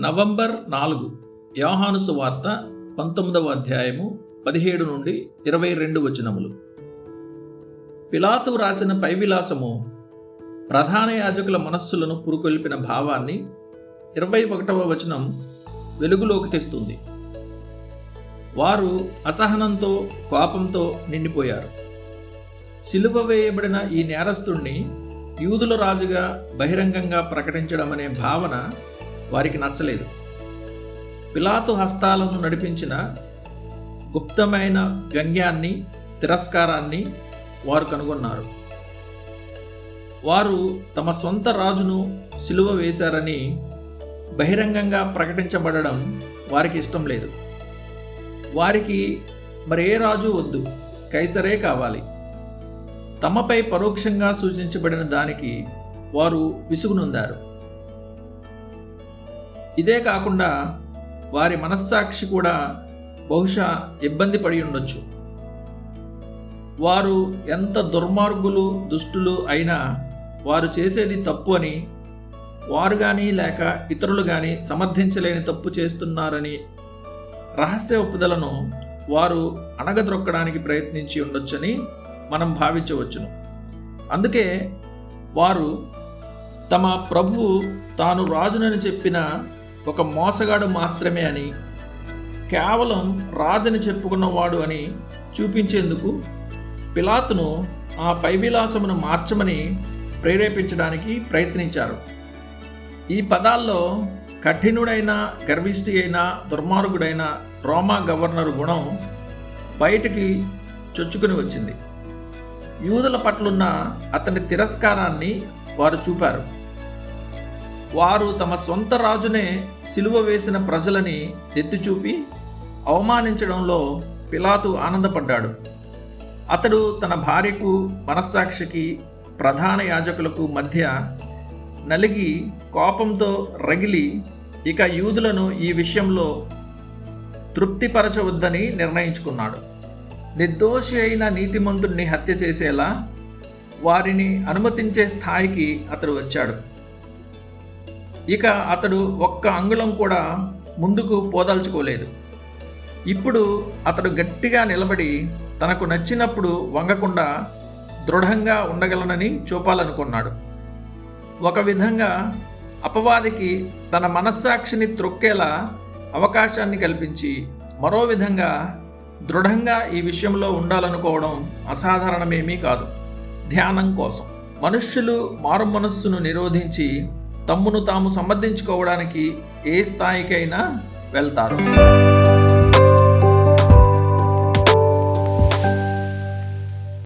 November నాలుగు యోహాను సువార్త పంతొమ్మిదవ అధ్యాయము పదిహేడు నుండి ఇరవై రెండు వచనములు. పిలాతు రాసిన పైవిలాసము ప్రధాన యాజకుల మనస్సులను పురుకొల్పిన భావాన్ని ఇరవై ఒకటవ వచనం వెలుగులోకి తెస్తుంది. వారు అసహనంతో కోపంతో నిండిపోయారు. సిలువ వేయబడిన ఈ నేరస్తుణ్ణి యూదుల రాజుగా బహిరంగంగా ప్రకటించడం అనే భావన వారికి నచ్చలేదు. పిలాతు హస్తాలను నడిపించిన గుప్తమైన వ్యంగ్యాన్ని తిరస్కారాన్ని వారు కనుగొన్నారు. వారు తమ సొంత రాజును సిలువ వేశారని బహిరంగంగా ప్రకటించబడడం వారికి ఇష్టం లేదు. వారికి మరే రాజు వద్దు కైసరే కావాలి. తమపై పరోక్షంగా సూచించబడిన దానికి వారు విసుగునుందారు ఇదే కాకుండా వారి మనస్సాక్షి కూడా బహుశా ఇబ్బంది పడి ఉండొచ్చు. వారు ఎంత దుర్మార్గులు దుష్టులు అయినా వారు చేసేది తప్పు అని వారు కానీ లేక ఇతరులు కానీ సమర్థించలేని తప్పు చేస్తున్నారని రహస్య ఒప్పుదలను వారు అణగద్రొక్కడానికి ప్రయత్నించి ఉండొచ్చని మనం భావించవచ్చును. అందుకే వారు తమ ప్రభువు తాను రాజునని చెప్పిన ఒక మోసగాడు మాత్రమే అని కేవలం రాజని చెప్పుకున్నవాడు అని చూపించేందుకు పిలాతును ఆ పైవిలాసమును మార్చమని ప్రేరేపించడానికి ప్రయత్నించారు. ఈ పదాల్లో కఠినుడైన గర్విష్టి అయిన దుర్మార్గుడైన రోమా గవర్నర్ గుణం బయటికి చొచ్చుకుని వచ్చింది. యూదుల పట్లున్న అతని తిరస్కారాన్ని వారు చూపారు. వారు తమ సొంత రాజునే సిలువ వేసిన ప్రజలని ఎత్తిచూపి అవమానించడంలో పిలాతు ఆనందపడ్డాడు. అతడు తన భార్యకు మనస్సాక్షికి ప్రధాన యాజకులకు మధ్య నలిగి కోపంతో రగిలి ఇక యూదులను ఈ విషయంలో తృప్తిపరచవద్దని నిర్ణయించుకున్నాడు. నిర్దోషి అయిన నీతిమంతుణ్ణి హత్య చేసేలా వారిని అనుమతించే స్థాయికి అతడు వచ్చాడు. ఇక అతడు ఒక్క అంగుళం కూడా ముందుకు పోదలుచుకోలేదు. ఇప్పుడు అతడు గట్టిగా నిలబడి తనకు నచ్చినప్పుడు వంగకుండా దృఢంగా ఉండగలనని చూపాలనుకున్నాడు. ఒక విధంగా అపవాదికి తన మనస్సాక్షిని త్రొక్కేలా అవకాశాన్ని కల్పించి మరో విధంగా దృఢంగా ఈ విషయంలో ఉండాలనుకోవడం అసాధారణమేమీ కాదు. ధ్యానం కోసం. మనుష్యులు మారు మనస్సును నిరోధించి తమ్మును తాము సమర్థించుకోవడానికి ఏ స్థాయికైనా వెళ్తారు.